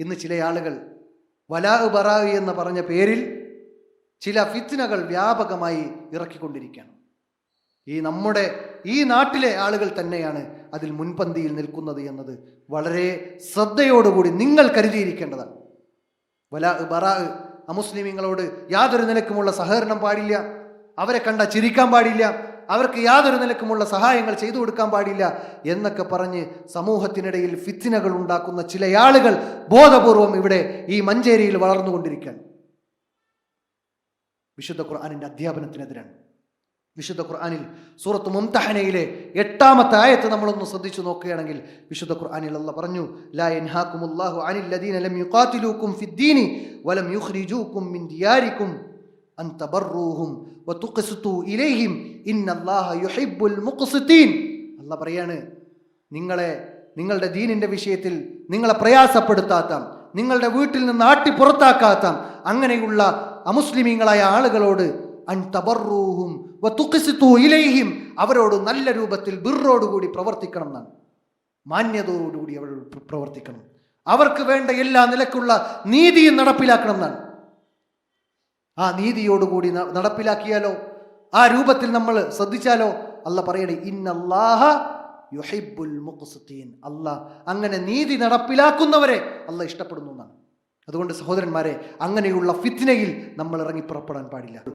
ഇന്ന് ചില ആളുകൾ വലാ ബറാവി എന്ന് പറഞ്ഞ പേരിൽ ചില ഫിത്നകൾ വ്യാപകമായി ഇറക്കിക്കൊണ്ടിരിക്കുകയാണ്. ഈ നമ്മുടെ ഈ നാട്ടിലെ ആളുകൾ തന്നെയാണ് അതിൽ മുൻപന്തിയിൽ നിൽക്കുന്നത് എന്നത് വളരെ ശ്രദ്ധയോടുകൂടി നിങ്ങൾ കരുതിയിരിക്കേണ്ടതാണ്. വല ബറാ അമുസ്ലിമീങ്ങളോട് യാതൊരു നിലക്കുമുള്ള സഹകരണം പാടില്ല അവരെ കണ്ട ചിരിക്കാൻ പാടില്ല അവർക്ക് യാതൊരു നിലക്കുമുള്ള സഹായങ്ങൾ ചെയ്തു കൊടുക്കാൻ പാടില്ല എന്നൊക്കെ പറഞ്ഞ് സമൂഹത്തിനിടയിൽ ഫിത്തിനകൾ ഉണ്ടാക്കുന്ന ചില ആളുകൾ ബോധപൂർവം ഇവിടെ ഈ മഞ്ചേരിയിൽ വളർന്നുകൊണ്ടിരിക്കുകയാണ്. വിശുദ്ധ ഖുർആാനിന്റെ അധ്യാപനത്തിനെതിരാണ്. വിശുദ്ധ ഖുർആാനിൽ സൂറത്ത് മുംതഹനയിലെ എട്ടാമത്തെ ആയത്ത് നമ്മളൊന്ന് ശ്രദ്ധിച്ചു നോക്കുകയാണെങ്കിൽ വിശുദ്ധ ഖുർആാനിൽ അല്ല പറഞ്ഞു ലാ അനിൽ ലദീന ലം ഫിദ്ദീനി വലം മിൻ അൻ തബറൂഹും ഇലൈഹിം അല്ല പറയാണ് നിങ്ങളെ നിങ്ങളുടെ ദീനിന്റെ വിഷയത്തിൽ നിങ്ങളെ പ്രയാസപ്പെടുത്താത്ത നിങ്ങളുടെ വീട്ടിൽ നിന്ന് ആട്ടി പുറത്താക്കാത്ത. അങ്ങനെയുള്ള അമുസ്ലിമീങ്ങളായ ആളുകളോട് അൻ തബറൂഹും ഇലൈഹിം അവരോട് നല്ല രൂപത്തിൽ ബിറോടുകൂടി പ്രവർത്തിക്കണം എന്നാണ്. മാന്യതയോടുകൂടി അവരോട് പ്രവർത്തിക്കണം. അവർക്ക് വേണ്ട എല്ലാ നിലക്കുള്ള നീതിയും നടപ്പിലാക്കണം എന്നാണ്. ആ നീതിയോടുകൂടി നടപ്പിലാക്കിയാലോ? ആ രൂപത്തിൽ നമ്മൾ ശ്രദ്ധിച്ചാലോ? അല്ല പറയണേ ഇന്നല്ലാഹ യുഹിബ്ബുൽ മുഖസുദ്ദീൻ അല്ല അങ്ങനെ നീതി നടപ്പിലാക്കുന്നവരെ അല്ല ഇഷ്ടപ്പെടുന്നു എന്നാണ്. അതുകൊണ്ട് സഹോദരന്മാരെ അങ്ങനെയുള്ള ഫിത്നയിൽ നമ്മൾ ഇറങ്ങി പുറപ്പെടാൻ പാടില്ല.